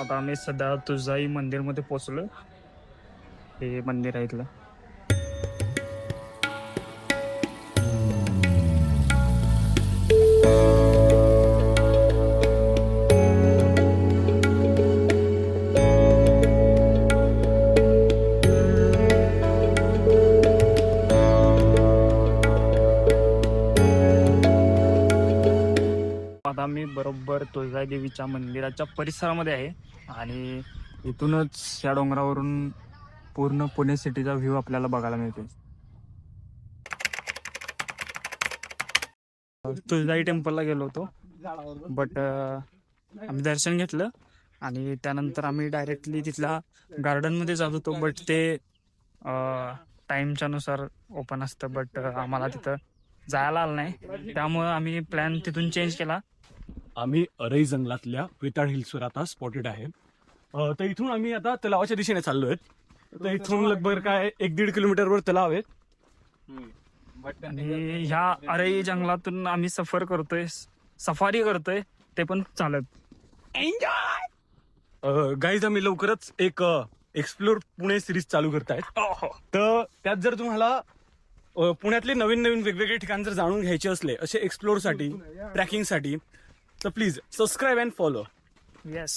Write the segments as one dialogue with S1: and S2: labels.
S1: आता आम्ही सध्या तुळजाई मंदिरमध्ये पोचलो हे मंदिर आहे इथलं. आता मी बरोबर तुळजाई देवीच्या मंदिराच्या परिसरामध्ये आहे. आणि इथूनच या डोंगरावरून पूर्ण पुणे सिटीचा व्ह्यू आपल्याला बघायला मिळतो तुळजाई टेम्पलला गेलो होतो. बट आम्ही दर्शन घेतलं आणि त्यानंतर आम्ही डायरेक्टली तिथला गार्डनमध्ये जात होतो. बट ते टाईमच्या नुसार ओपन असतं. बट आम्हाला तिथं जायला आलं नाही. त्यामुळं आम्ही प्लॅन तिथून चेंज केला.
S2: आम्ही अरई जंगलातल्या वेताळ हिल्सवर आता स्पॉटेड आहे. अ, तर इथून आम्ही आता तलावाच्या दिशेने चाललोय. तर इथून लगभग काय एक दीड किलोमीटरवर तलाव आहे.
S1: आणि ह्या अरे जंगलातून आम्ही सफर करतोय. सफारी करतोय. ते पण चालत.
S2: गाईज आम्ही लवकरच एक एक्सप्लोर पुणे सिरीज चालू करतायत. तर त्यात जर तुम्हाला अ, पुण्यातले नवीन नवीन वेगवेगळे ठिकाण जर जाणून घ्यायचे असले असे एक्सप्लोरसाठी ट्रॅकिंगसाठी तर please subscribe and follow
S1: yes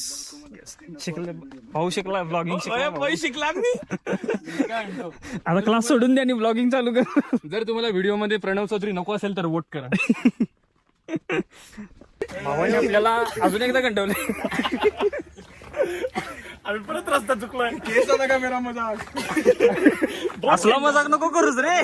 S1: शिकले. भाऊ शिकला ब्लॉगिंग शिकला भाऊ.
S2: शिकला मी.
S1: आता क्लास सोडून द्या आणि ब्लॉगिंग चालू कर.
S2: जर तुम्हाला व्हिडिओमध्ये प्रणव चौधरी नको असेल तर वोट करा.
S1: भावाने आपल्याला अजून एकदा कंटवले
S2: आम्ही परत रस्ता चुकलोय. केस होता का मेरा मजाक.
S1: असला मजाक नको करूच रे.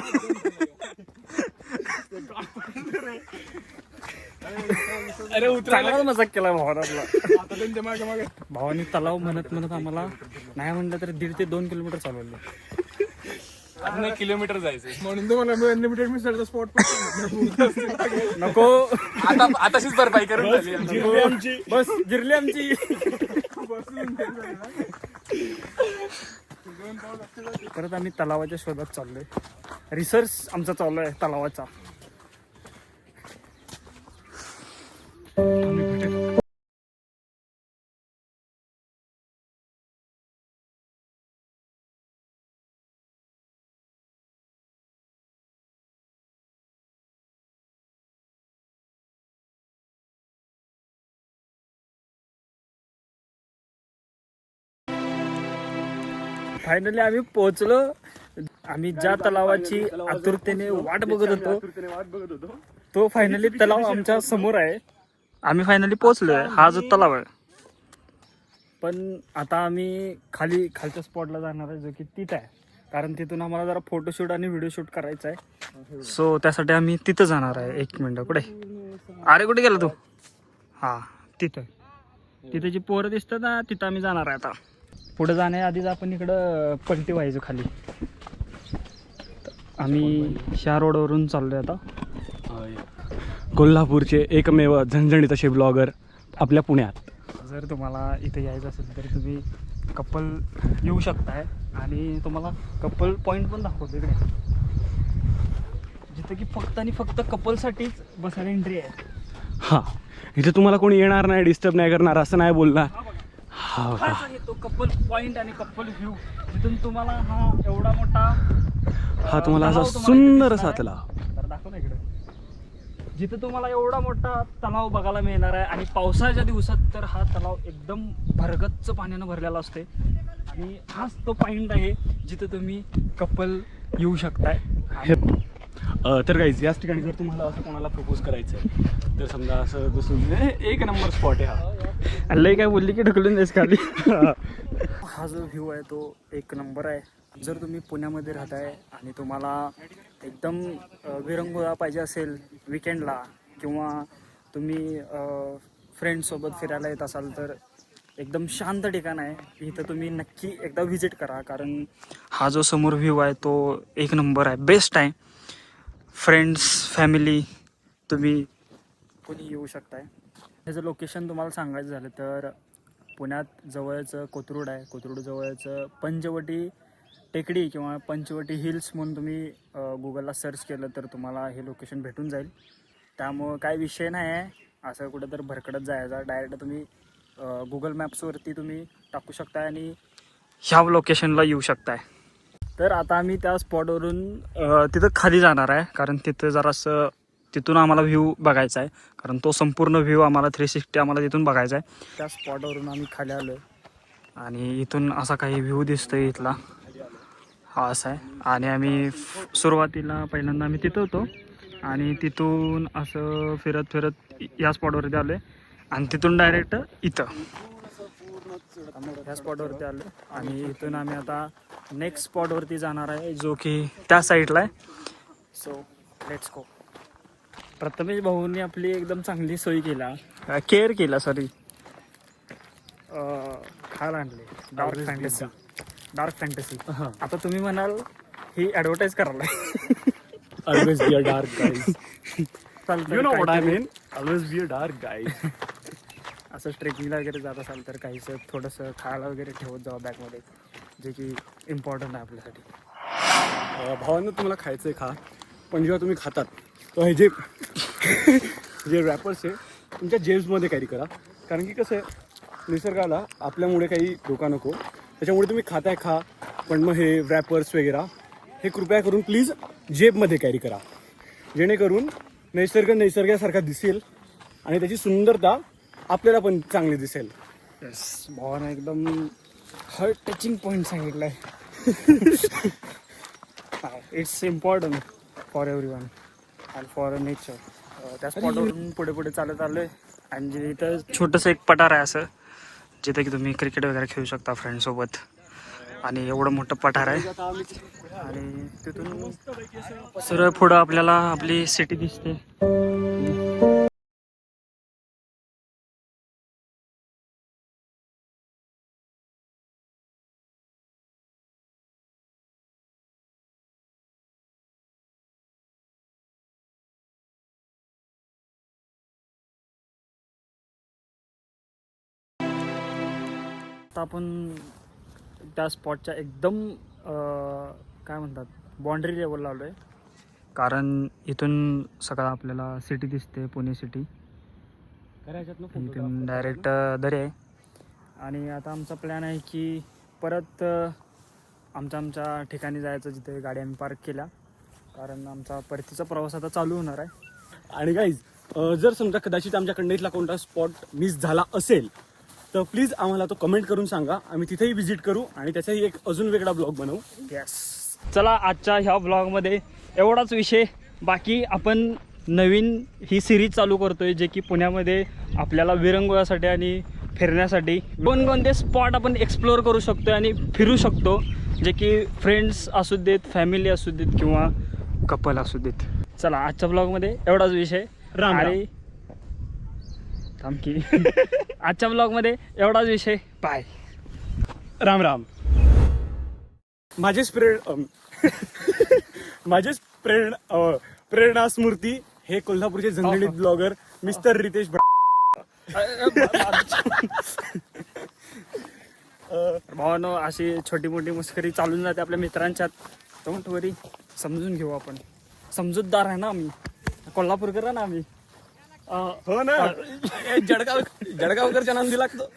S2: अरे उतरायला
S1: मजाक केला
S2: आता त्यांच्या मागे मागे.
S1: भावानी तलाव म्हणत म्हणत आम्हाला नाही म्हणलं तर दीड ते दोन किलोमीटर चालवलं.
S2: अजून किलोमीटर जायचं म्हणून तुम्हाला मी अनलिमिटेड मिसळचा स्पॉट
S1: नको.
S2: आता आताशीच भरपाई करून झाली आमची.
S1: बस जिरली आमची. परत आम्ही तलावाच्या शोधात चाललोय. रिसर्च आमचा चालू आहे तलावाचा. फायनली आम्ही पोहोचलो. आम्ही ज्या तलावाची आतुरतेने वाट बघत होतो
S2: वाट बघत होतो.
S1: तो फायनली तलाव आमच्यासमोर आहे. आम्ही फायनली पोहोचलोय. हा जो तलाव आहे. पण आता आम्ही खाली खालच्या स्पॉटला जाणार आहे जो की तिथं आहे. कारण तिथून आम्हाला जरा फोटोशूट आणि व्हिडिओ शूट करायचा आहे. सो त्यासाठी आम्ही तिथं जाणार आहे. एक मिनिट कुठे? अरे कुठे गेला तू? हा तिथं. तिथे जी पोरं दिसतात ना तिथं आम्ही जाणार आहे आता. पुढे जाण्याआधीच आपण इकडं पलटी व्हायचो खाली. आम्ही ह्या रोडवरून चाललोय आता.
S2: कोल्हापूरचे एकमेव झणझणीत असे ब्लॉगर आपल्या पुण्यात.
S1: जर तुम्हाला इथे यायचं असेल तर तुम्ही कपल येऊ शकताय आणि तुम्हाला कपल पॉईंट पण दाखवतो इकडे. जिथं की फक्त आणि फक्त कपलसाठीच बसायला एंट्री आहे.
S2: हा. इथे तुम्हाला कोणी येणार नाही डिस्टर्ब नाही करणार असं नाही बोलणार. हा
S1: तो कपल पॉईंट आणि कपल व्ह्यू जिथून तुम्हाला हा एवढा मोठा
S2: हा तुम्हाला असा सुंदर
S1: इथे
S2: असा
S1: दिसणार
S2: तलाव
S1: आहे. तर दाखव ना इकडे जिथं तुम्हाला एवढा मोठा तलाव बघायला मिळणार आहे आणि पावसाळ्याच्या दिवसात तर हा तलाव एकदम भरगच्च पाण्यानं भरलेला असते आणि हाच तो पॉईंट आहे जिथं तुम्ही कपल येऊ शकताय.
S2: हे तर काहीच याच ठिकाणी जर तुम्हाला असं कोणाला प्रपोज करायचं आहे तर समजा असं बसून ए, एक नंबर स्पॉट आहे हा.
S1: लय काय बोलली की ढकलून देस खाली. हा जो व्ह्यू आहे तो एक नंबर आहे. जर तुम्ही पुण्यामध्ये राहताय आणि तुम्हाला एकदम विरंगुळा पाहिजे असेल विकेंडला किंवा तुम्ही फ्रेंडसोबत फिरायला येत असाल तर एकदम शांत ठिकाण आहे. इथं तुम्ही नक्की एकदा व्हिजिट करा कारण हा जो समोर व्ह्यू आहे तो एक नंबर आहे. बेस्ट आहे. फ्रेंड्स फॅमिली तुम्ही कोणी येऊ शकताय. त्याचं लोकेशन तुम्हाला सांगायचं झालं तर पुण्यात जवळचं कोथरूड आहे. कोथरूडजवळचं पंचवटी टेकडी किंवा पंचवटी हिल्स म्हणून तुम्ही गुगलला सर्च केलं तर तुम्हाला हे लोकेशन भेटून जाईल. त्यामुळं काय विषय नाही आहे. असं कुठं तर भरकडत जायचा. डायरेक्ट तुम्ही गुगल मॅप्सवरती तुम्ही टाकू शकताय आणि ह्या लोकेशनला येऊ शकताय. तर आता आम्ही त्या स्पॉटवरून तिथं खाली जाणार आहे. कारण तिथं जरासं तिथून आम्हाला व्ह्यू बघायचा आहे. कारण तो संपूर्ण व्ह्यू आम्हाला थ्री सिक्स्टी आम्हाला तिथून बघायचा आहे. त्या स्पॉटवरून आम्ही खाली आलो आणि इथून असा काही व्ह्यू दिसतोय इथला. हा असा आहे. आणि आम्ही सुरुवातीला पहिल्यांदा आम्ही तिथं होतो. आणि तिथून असं फिरत फिरत या स्पॉटवरती आलो आहे आणि तिथून डायरेक्ट इथं. ह्या स्पॉटवरती आलो आणि इथून आम्ही आता नेक्स्ट स्पॉटवरती जाणार आहे जो की त्या साईडला आहे. सो लेट्स गो प्रथमेश भाऊंनी आपली एकदम चांगली सोय केला. केअर केला सॉरी खायला आणले. Dark fantasy. आता तुम्ही म्हणाल ही ॲडव्हर्टाईज करायला.
S2: Always be a dark guys
S1: चालतं
S2: you know what I mean always be a dark guys
S1: असं ट्रेकिंगला वगैरे जात असाल तर काहीसं थोडंसं खायला वगैरे ठेवत जावं बॅगमध्ये जे की इम्पॉर्टंट आहे आपल्यासाठी.
S2: भावांना तुम्हाला खायचंय खा पण जेव्हा तुम्ही खातात तर हे जे जे रॅपर्स आहे तुमच्या जेब्समध्ये कॅरी करा. कारण की कसं आहे निसर्गाला आपल्यामुळे काही धोका नको. त्याच्यामुळे तुम्ही खाताय खा पण मग हे रॅपर्स वगैरे हे कृपया करून प्लीज जेबमध्ये कॅरी करा. जेणेकरून नैसर्ग नैसर्गासारखा दिसेल आणि त्याची सुंदरता आपल्याला पण चांगली दिसेल.
S1: येस भावानं एकदम heart touching point सांगितलाय. It's important for everyone and for nature त्या स्पॉटवरून पुढे पुढे चालत आलोय. आणि जे इथं छोटंसं एक पठार आहे असं. जिथे की तुम्ही क्रिकेट वगैरे खेळू शकता फ्रेंडसोबत आणि एवढं मोठं पठार आहे. आणि तिथून सरळ पुढं आपल्याला आपली सिटी दिसते. आता आपण त्या स्पॉटच्या एकदम काय म्हणतात बाँड्री लेवलला आलो आहे कारण इथून सगळं आपल्याला सिटी दिसते पुणे सिटी इथून डायरेक्ट दरी आहे. आणि आता आमचा प्लॅन आहे की परत आमच्या आमच्या ठिकाणी जायचं जिथे गाडी आम्ही पार्क केल्या. कारण आमचा परतीचा प्रवास आता चालू होणार आहे.
S2: आणि गाईज जर समजा कदाचित आमच्याकडनं इथला कोणता स्पॉट मिस झाला असेल तर प्लीज आम्हाला तो कमेंट करून सांगा. आम्ही तिथेही व्हिजिट करू आणि त्याचाही एक अजून वेगळा ब्लॉग बनवू.
S1: येस चला आजच्या ह्या व्लॉगमध्ये एवढाच विषय. बाकी आपण नवीन ही सिरीज चालू करतोय जे की पुण्यामध्ये आपल्याला विरंगुळ्यासाठी आणि फिरण्यासाठी कोणकोणते स्पॉट आपण एक्सप्लोअर करू शकतो आणि फिरू शकतो जे की फ्रेंड्स असू देत फॅमिली असू देत किंवा कपल असू देत. चला आजच्या ब्लॉगमध्ये एवढाच विषय.
S2: राम.
S1: आणि थांब की. आजच्या ब्लॉगमध्ये एवढाच विषय. बाय
S2: राम राम. माझेच प्रेर अम, माझेच प्रेरणा प्रेरणा स्मृती हे कोल्हापूरचे झणझणीत ब्लॉगर मिस्टर रितेश
S1: भावानो अशी छोटी मोठी मुस्करी चालून जाते आपल्या मित्रांच्यात. डोंट वरी समजून घेऊ आपण. समजूतदार आहे ना आम्ही. कोल्हापूरकर आहे ना आम्ही.
S2: हो ना. जडगाव जडगावकरच्या नांदी लागतो.